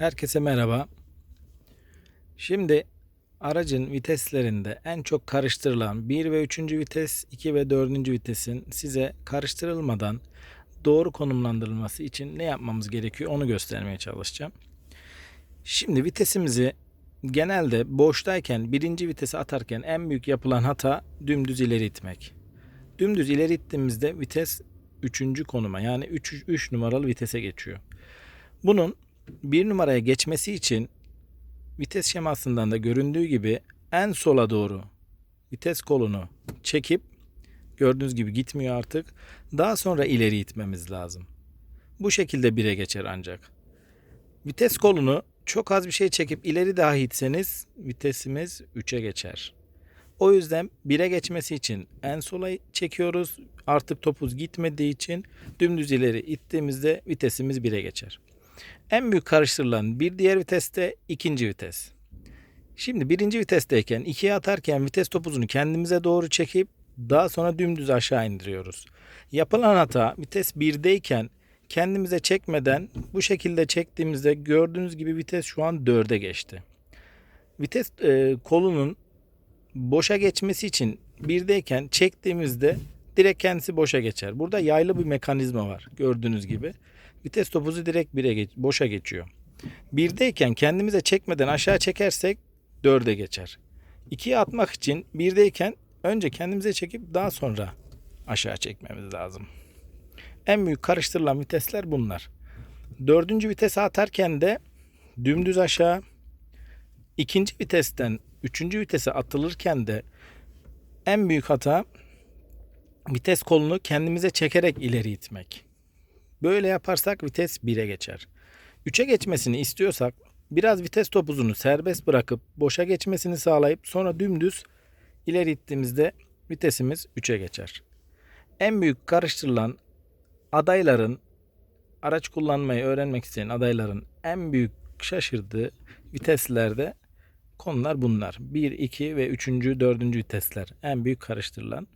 Herkese merhaba. Şimdi aracın viteslerinde en çok karıştırılan 1 ve 3. vites, 2 ve 4. vitesin size karıştırılmadan doğru konumlandırılması için ne yapmamız gerekiyor onu göstermeye çalışacağım. Şimdi vitesimizi genelde boştayken birinci vitese atarken en büyük yapılan hata dümdüz ileri itmek. Dümdüz ileri ittiğimizde vites 3. konuma yani 3, 3 numaralı vitese geçiyor. Bunun bir numaraya geçmesi için vites şemasından da göründüğü gibi en sola doğru vites kolunu çekip gördüğünüz gibi gitmiyor artık. Daha sonra ileri itmemiz lazım. Bu şekilde bire geçer ancak. Vites kolunu çok az bir şey çekip ileri dahi itseniz vitesimiz 3'e geçer. O yüzden 1'e geçmesi için en sola çekiyoruz. Artık topuz gitmediği için dümdüz ileri ittiğimizde vitesimiz 1'e geçer. En büyük karıştırılan bir diğer viteste ikinci vites. Şimdi birinci vitesteyken ikiye atarken vites topuzunu kendimize doğru çekip daha sonra dümdüz aşağı indiriyoruz. Yapılan hata vites 1'deyken kendimize çekmeden bu şekilde çektiğimizde gördüğünüz gibi vites şu an 4'e geçti. Vites e, kolunun boşa geçmesi için birdeyken çektiğimizde direkt kendisi boşa geçer. Burada yaylı bir mekanizma var gördüğünüz gibi. Vites topuzu direkt bire geç, boşa geçiyor. Birdeyken kendimize çekmeden aşağı çekersek dörde geçer. İkiye atmak için birdeyken önce kendimize çekip daha sonra aşağı çekmemiz lazım. En büyük karıştırılan vitesler bunlar. Dördüncü vitese atarken de dümdüz aşağı, ikinci vitesten üçüncü vitese atılırken de en büyük hata vites kolunu kendimize çekerek ileri itmek. Böyle yaparsak vites 1'e geçer. 3'e geçmesini istiyorsak biraz vites topuzunu serbest bırakıp boşa geçmesini sağlayıp sonra dümdüz ileri ittiğimizde vitesimiz 3'e geçer. En büyük karıştırılan adayların araç kullanmayı öğrenmek isteyen adayların en büyük şaşırdığı viteslerde konular bunlar. 1, 2 ve 3. 4. vitesler en büyük karıştırılan.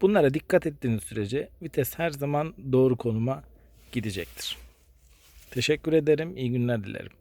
Bunlara dikkat ettiğiniz sürece vites her zaman doğru konuma gidecektir. Teşekkür ederim. İyi günler dilerim.